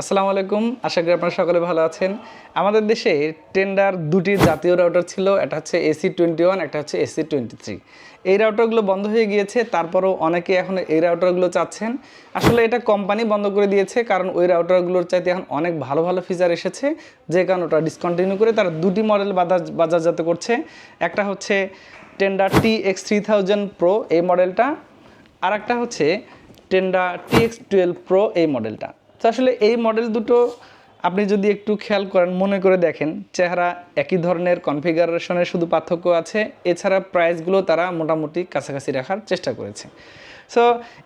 আসসালামু আলাইকুম। আশা করি আপনারা সকলে ভালো আছেন। আমাদের দেশে টেন্ডার দুটি জাতীয় রাউটার ছিল, একটা হচ্ছে এসি টোয়েন্টি ওয়ান একটা হচ্ছে এসি টোয়েন্টি থ্রি এই রাউটারগুলো বন্ধ হয়ে গিয়েছে, তারপরও অনেকে এখন এই রাউটারগুলো চাচ্ছেন। আসলে এটা কোম্পানি বন্ধ করে দিয়েছে, কারণ ওই রাউটারগুলোর চাইতে এখন অনেক ভালো ভালো ফিচার এসেছে। যে কারণে ওটা ডিসকন্টিনিউ করে তারা দুটি মডেল বাজার, বাজারজাত করছে। একটা হচ্ছে Tenda T X three thousand pro এই মডেলটা আর একটা হচ্ছে টেন্ডা টিএক্স টুয়েলভ প্রো এই মডেলটা তো আসলে এই মডেল দুটো আপনি যদি একটু খেয়াল করেন, মনে করে দেখেন, চেহারা একই ধরনের কনফিগারেশনের শুধু পার্থক্য আছে, এছাড়া প্রাইসগুলো তারা মোটামুটি কাছাকাছি রাখার চেষ্টা করেছে। সো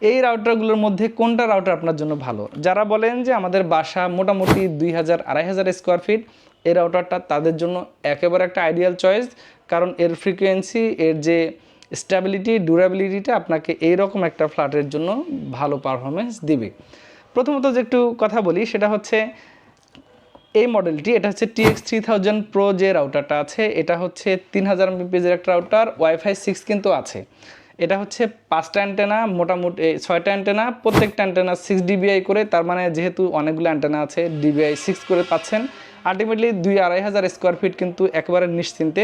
এই রাউটারগুলোর মধ্যে কোনটা রাউটার আপনার জন্য ভালো? যারা বলেন যে আমাদের বাসা মোটামুটি দুই হাজার, আড়াই হাজার স্কোয়ার ফিট এই রাউটারটা তাদের জন্য একেবারে একটা আইডিয়াল চয়েস কারণ এর ফ্রিকোয়েন্সি এর যে স্ট্যাবিলিটি ডিউরাবিলিটিটা আপনাকে এই রকম একটা ফ্ল্যাটের জন্য ভালো পারফরমেন্স দিবে। প্রথমত যে একটু কথা বলি, সেটা হচ্ছে এই মডেলটি, এটা হচ্ছে টিএক্স থ্রি থাউজেন্ড প্রো যে রাউটারটা আছে, এটা হচ্ছে তিন হাজার এমবিপিএসের একটা রাউটার ওয়াইফাই সিক্স কিন্তু আছে। এটা হচ্ছে পাঁচটা অ্যান্টেনা মোটামুটি ছয়টা অ্যান্টেনা প্রত্যেকটা অ্যান্টেনা সিক্স ডিবিআই করে, তার মানে যেহেতু অনেকগুলো অ্যান্টেনা আছে ডিবিআই সিক্স করে পাচ্ছেন আলটিমেটলি দুই আড়াই হাজার স্কোয়ার ফিট কিন্তু একেবারে নিশ্চিন্তে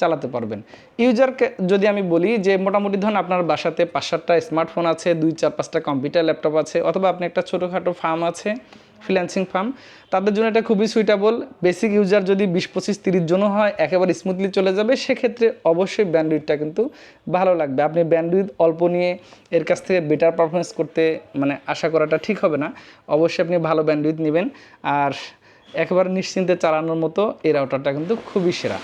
চালাতে পারবেন। ইউজারকে যদি আমি বলি যে মোটামুটি ধরুন আপনার বাসাতে পাঁচ সাতটা স্মার্টফোন আছে, দুই চার পাঁচটা কম্পিউটার ল্যাপটপ আছে, অথবা আপনি একটা ছোটোখাটো ফার্ম আছে ফ্রিল্যান্সিং ফার্ম তাদের জন্য এটা খুবই সুইটেবল বেসিক ইউজার যদি বিশ, পঁচিশ, তিরিশ জনও হয়, একেবারে স্মুথলি চলে যাবে। সেক্ষেত্রে অবশ্যই ব্যান্ডউইথটা কিন্তু ভালো লাগবে। আপনি ব্যান্ডউইথ অল্প নিয়ে এর কাছ থেকে বেটার পারফরমেন্স করতে মানে আশা করাটা ঠিক হবে না। অবশ্যই আপনি ভালো ব্যান্ডউইথ নেবেন। আর একেবারে নিশ্চিন্তে চালানোর মতো এই রাউটারটা কিন্তু খুবই সেরা।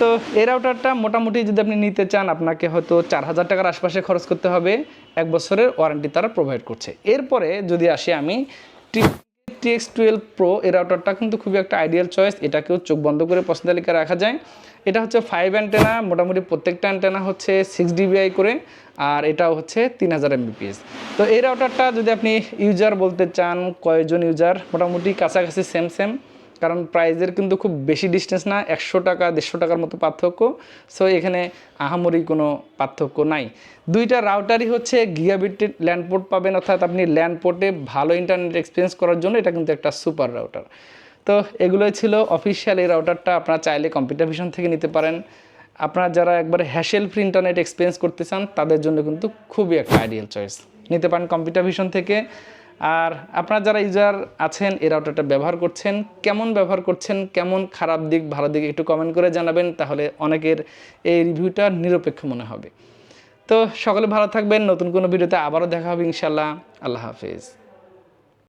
তো এই রাউটারটা মোটামুটি যদি আপনি নিতে চান, আপনাকে হয়তো চার হাজার টাকার আশপাশে খরচ করতে হবে। এক বছরের ওয়ারেন্টি তারা প্রোভাইড করছে। এরপরে যদি আসি আমি টি এক্স টুয়েলভ প্রো এই রাউটারটা কিন্তু খুবই একটা আইডিয়াল চয়েস এটাকেও চোখ বন্ধ করে পছন্দ তালিকা রাখা যায়। এটা হচ্ছে ফাইভ অ্যান্টেনা মোটামুটি প্রত্যেকটা অ্যান্টেনা হচ্ছে সিক্স ডিবিআই করে, আর এটাও হচ্ছে তিন হাজার এমবিপিএস তো এই রাউটারটা যদি আপনি ইউজার বলতে চান, কয়জন ইউজার মোটামুটি কাছাকাছি সেম সেম কারণ প্রাইজের কিন্তু খুব বেশি ডিস্টেন্স না, একশো টাকা, দেড়শো টাকার মতো পার্থক্য। সো এখানে আহামরি কোনো পার্থক্য নাই। দুইটা রাউটারই হচ্ছে গিগাবিটেড ল্যান্ডপোর্ট পাবেন, অর্থাৎ আপনি ল্যান্ডপোর্টে ভালো ইন্টারনেট এক্সপিরিয়েন্স করার জন্য এটা কিন্তু একটা সুপার রাউটার তো, এগুলোই ছিল অফিসিয়াল এই রাউটারটা আপনারা চাইলে কম্পিউটার ভিশন থেকে নিতে পারেন। আপনারা যারা একবারে হ্যাশেল ফ্রি ইন্টারনেট এক্সপিরিয়েন্স করতে চান, তাদের জন্য কিন্তু খুবই একটা আইডিয়াল চয়েস নিতে পারেন কম্পিউটার ভিশন থেকে। আর আপনারা যারা ইউজার আছেন এই রাউটারটা ব্যবহার করছেন, কেমন ব্যবহার করছেন, কেমন খারাপ দিক, ভালো দিক একটু কমেন্ট করে জানাবেন, তাহলে অনেকের এই রিভিউটা নিরপেক্ষ মনে হবে। তো সকলে ভালো থাকবেন, নতুন কোনো ভিডিওতে আবারও দেখা হবে ইনশাল্লাহ আল্লাহ হাফিজ।